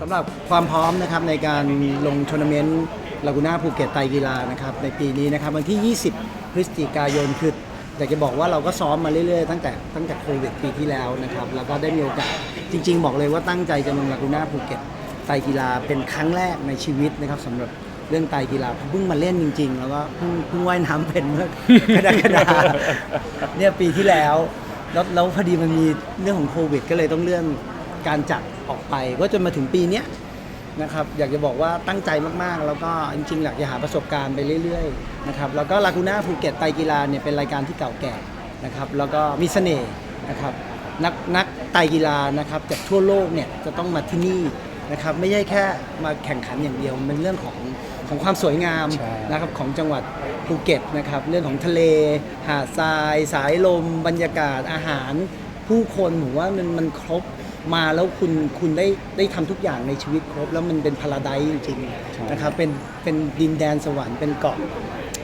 สำหรับความพร้อมนะครับในการลงทัวร์นาเมนต์ลากูน่าภูเก็ตไตกีฬานะครับในปีนี้นะครับวันที่ 20 พฤศจิกายนคืออยากจะบอกว่าเราก็ซ้อมมาเรื่อยๆตั้งแต่ตั้งแต่โควิดปีที่แล้วนะครับแล้วก็ได้มีโอกาสจริง ๆ บอกเลยว่าตั้งใจจะลงลากูน่าภูเก็ตไตกีฬาเป็นครั้งแรกในชีวิตนะครับสำหรับเรื่องไตกีฬาเพิ่งมาเล่นจริง ๆ แล้วก็เพิ่งเพิ่งว่ายน้ำเป็นเมื่อกรกฎาคมเนี่ยปีที่แล้วแล้วพอดีมันมีเรื่องของโควิด ก็เลยต้องเลื่อน การจัดออกไปก็จนมาถึงปีเนี้ยนะครับอยากจะบอกว่าตั้งใจมากๆ แล้วก็จริงๆอยากจะหาประสบการณ์ไปเรื่อยๆนะครับแล้วก็ลากูน่าภูเก็ตไตรกีฬาเนี่ยเป็นรายการที่เก่าแก่นะครับแล้วก็มีเสน่ห์นะครับนักนักไตรกีฬานะครับจากทั่วโลกเนี่ยจะต้องมาที่นี่นะครับไม่ใช่แค่มาแข่งขันอย่างเดียวมันเป็นเรื่องของของความสวยงามใช่นะครับของจังหวัดภูเก็ตนะครับเรื่องของทะเล หาดทราย สายลม บรรยากาศอาหาร ผู้คนผมว่ามันมันครบ มาแล้วคุณคุณได้ได้ทำทุกอย่างในชีวิตครบ แล้วมันเป็นพาราไดซ์จริงๆนะครับเป็นเป็นดินแดนสวรรค์เป็นเกาะ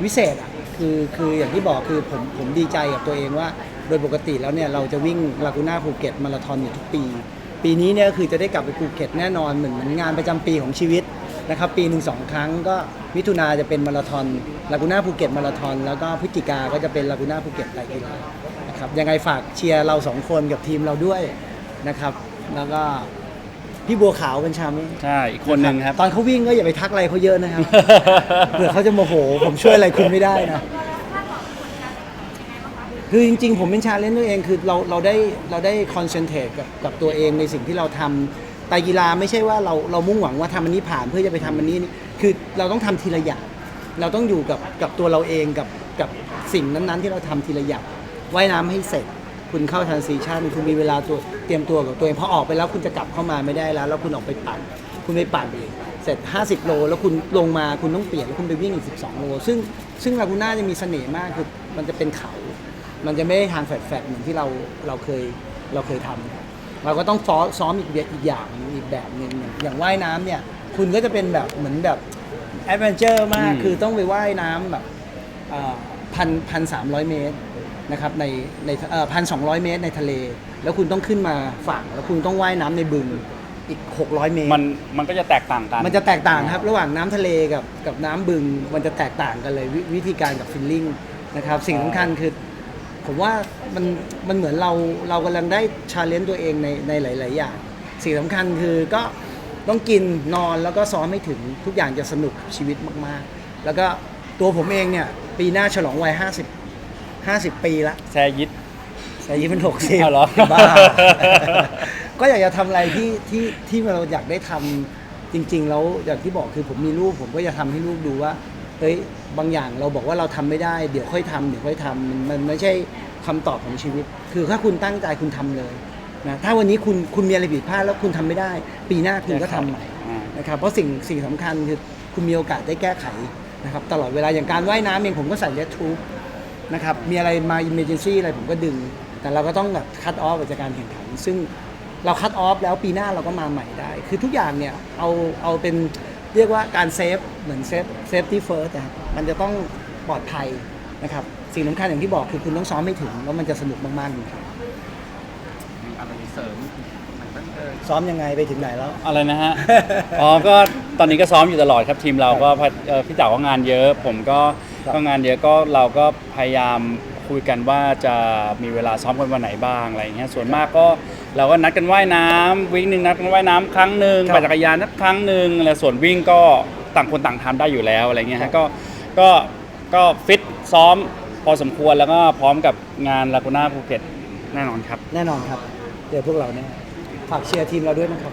วิเศษอะคือคืออย่างที่บอกคือผมผมดีใจกับตัวเองว่า โดยปกติแล้วเนี่ยเราจะวิ่งลากูน่าภูเก็ตมาราธอนอยู่ทุกปี ปีนี้เนี่ยก็คือจะได้กลับไปภูเก็ตแน่นอนเหมือนเหมือนงานประจำปีของชีวิตนะครับปีหนึ่งสองครั้งก็มิถุนาจะเป็นมาราธอนลากูน่าภูเก็ตมาราธอนแล้วก็พฤศจิกาก็จะเป็นลากูน่าภูเก็ตไตรกีฬานะครับยังไงฝากเชียร์เราสองคนกับทีมเราด้วยนะครับ แล้วก็พี่บัวขาวเป็นชามิใช่อีกคนหนึ่งครับ ตอนเขาวิ่งก็อย่าไปทักอะไรเขาเยอะนะครับ เผื่อเขาจะโมโห ผมช่วยอะไรคุณไม่ได้นะ คือจริง ๆ ผมเป็นชาเลนจ์ตัวเองคือเราเราได้เราได้คอนเซนเทรตกับกับตัวเองในสิ่งที่เราทำไตรกีฬาไม่ใช่ว่าเราเรามุ่งหวังว่าทำอันนี้ผ่านเพื่อจะไปทำอันนี้นี่คือเราต้องทำทีละอย่างเราต้องอยู่กับกับตัวเราเองกับกับสิ่งนั้นๆ ที่เราทำทีละอย่างว่ายน้ำให้เสร็จ คุณเข้าทรานซีชันคุณมีเวลาตัว เตรียมตัวกับตัวเองพอออกไปแล้วคุณจะกลับเข้ามาไม่ได้แล้ว แล้วคุณออกไปปั่น คุณไปปั่นอีกเสร็จ 50 โล แล้วคุณลงมาคุณต้องเปลี่ยนแล้วคุณไปวิ่งอีก 12 โล ซึ่งซึ่งลากูน่าจะมีเสน่ห์มากคือมันจะเป็นเขา มันจะไม่ได้ทางแฟดๆเหมือนที่เราเราเคยเราเคยทำเราก็ต้องซ้อมซ้อมอีกแบบอีกอย่างหนึ่งอีกแบบหนึ่งอย่างอย่างว่ายน้ำเนี่ย คุณก็จะเป็นแบบเหมือนแบบแอดเวนเจอร์มากอืมคือต้องไปว่ายน้ำแบบพันพันสามร้อยเมตร นะครับในในพันสองร้อยเมตรในทะเล แล้วคุณต้องขึ้นมาฝั่ง แล้วคุณต้องว่ายน้ำในบึงอีก 600 เมตร มันมันก็จะแตกต่างกัน มันจะแตกต่างครับ ระหว่างน้ำทะเลกับกับน้ำบึง มันจะแตกต่างกันเลยวิวิธีการกับฟิลลิ่งนะครับ สิ่งสำคัญคือ ผมว่ามันมันเหมือนเราเรากำลังได้ชาเลนจ์ตัวเองในในหลาย ๆ อย่าง สิ่งสำคัญคือก็ต้องกินนอนแล้วก็ซ้อมให้ถึงทุกอย่างจะสนุกกับชีวิตมาก ๆ แล้วก็ตัวผมเองเนี่ยปีหน้าฉลองวัย 50 50 ปีละแซยิดแต่ยี่เป็นหกสิบอ้าวเหรอบ้า ก็อยากจะทำอะไรที่ที่ที่เราอยากได้ทำจริง ๆ แล้วอย่างที่บอกคือผมมีลูกผมก็จะทำให้ลูกดูว่าเฮ้ยบางอย่างเราบอกว่าเราทำไม่ได้ เดี๋ยวค่อยทำเดี๋ยวค่อยทำมันมันไม่ใช่คำตอบของชีวิต คือถ้าคุณตั้งใจคุณทำเลยนะถ้าวันนี้คุณคุณมีอะไรผิดพลาดแล้วคุณทำไม่ได้ ปีหน้าคุณก็ทำใหม่อ่านะครับเพราะสิ่งสิ่งสำคัญคือคุณมีโอกาสได้แก้ไขนะครับตลอดเวลาอย่างการว่ายน้ำเองผมก็ใส่เลสทูบ นะครับมีอะไรมาอิมเมอร์เจนซี่อะไรผมก็ดึง แต่เราก็ต้องแบบคัดออฟจากการแข่งขัน ซึ่งเราคัดออฟแล้วปีหน้าเราก็มาใหม่ได้ คือทุกอย่างเนี่ยเอาเอาเป็นเรียกว่าการเซฟเหมือนเซฟเซฟที่เฟิร์สนะครับมันจะต้องปลอดภัยนะครับสิ่งสำคัญอย่างที่บอกคือคุณต้องซ้อมไม่ถึงแล้วมันจะสนุกมากๆจริงอะไรเสริมมันก็เออๆซ้อมยังไงไปถึงไหนแล้ว อะไรนะฮะ อ๋อ ก็ตอนนี้ก็ซ้อมอยู่ตลอดครับทีมเราก็พะเอ่อพี่เต๋าก็งานเยอะ ผมก็ครับ ก็งานเยอะก็เราก็พยายามคุยกันว่าจะมีเวลาซ้อมกันวันไหนบ้างอะไรอย่างเงี้ยส่วนมากก็เราก็นัดกันว่ายน้ำวิ่งหนึ่งนัดกันว่ายน้ำครั้งหนึ่งครับปั่นจักรยานนัดครั้งหนึ่งอะไรส่วนวิ่งก็ต่างคนต่างทำได้อยู่แล้วอะไรเงี้ยครัฮะบก็ก็ก็ฟิตซ้อมพอสมควรแล้วก็พร้อมกับงานลากูน่าภูเก็ตแน่นอนครับ แน่นอนครับเจอพวกเราเนี่ยฝากเชียร์ทีมเราด้วยนะครับ